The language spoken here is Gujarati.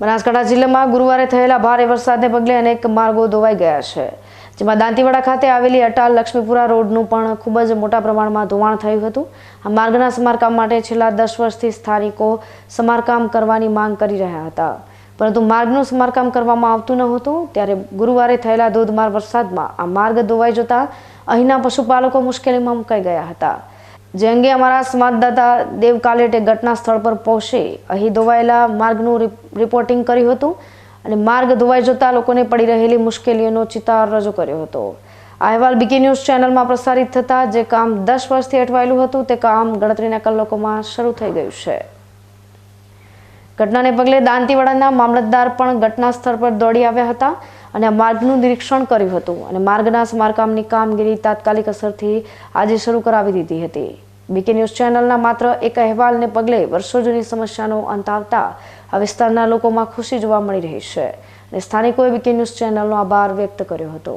બનાસકાંઠા જિલ્લામાં ગુરુવારે થયેલા ભારે વરસાદને પગલે અનેક માર્ગો ધોવાઈ ગયા છે. જેમાં દાંતીવાડા ખાતે આવેલી અટાલ લક્ષ્મીપુરા રોડનું પણ ખૂબ જ મોટા પ્રમાણમાં ધોવાણ થયું હતું. આ માર્ગના સમારકામ માટે છેલ્લા દસ વર્ષથી સ્થાનિકો સમારકામ કરવાની માંગ કરી રહ્યા હતા. પરંતુ માર્ગનું સમારકામ કરવામાં આવતું ન હતું. ત્યારે ગુરુવારે થયેલા ધોધમાર વરસાદમાં આ માર્ગ ધોવાઈ જતા અહીંના પશુપાલકો મુશ્કેલીમાં મુકાઈ ગયા હતા. જે અંગે અમારા સંવાદદાતા દેવ કાલેટે ઘટના સ્થળ પર પહોંચી અહીં ધોવાયેલા માર્ગનું રિપોર્ટિંગ કર્યું હતું અને માર્ગ ધોવાઈ જતા લોકોને પડી રહેલી મુશ્કેલીઓનો ચિતાર રજૂ કર્યો હતો. આ અહેવાલ બીકે ન્યૂઝ ચેનલમાં પ્રસારિત થતા જે કામ દસ વર્ષથી અટવાયેલું હતું તે કામ ગણતરીના કલાકોમાં શરૂ થઈ ગયું છે. ઘટનાને પગલે દાંતીવાડાના મામલતદાર પણ ઘટના સ્થળ પર દોડી આવ્યા હતા. અને આ માર્ગનું નિરીક્ષણ કર્યું હતું. અને માર્ગના સમારકામની કામગીરી તાત્કાલિક અસરથી આજે શરૂ કરાવી દીધી હતી. બીકે ન્યૂઝ ચેનલના માત્ર એક અહેવાલને પગલે વર્ષો જૂની સમસ્યાનો અંત આવતા આ વિસ્તારના લોકોમાં ખુશી જોવા મળી રહી છે. અને સ્થાનિકોએ બીકે ન્યૂઝ ચેનલનો આભાર વ્યક્ત કર્યો હતો.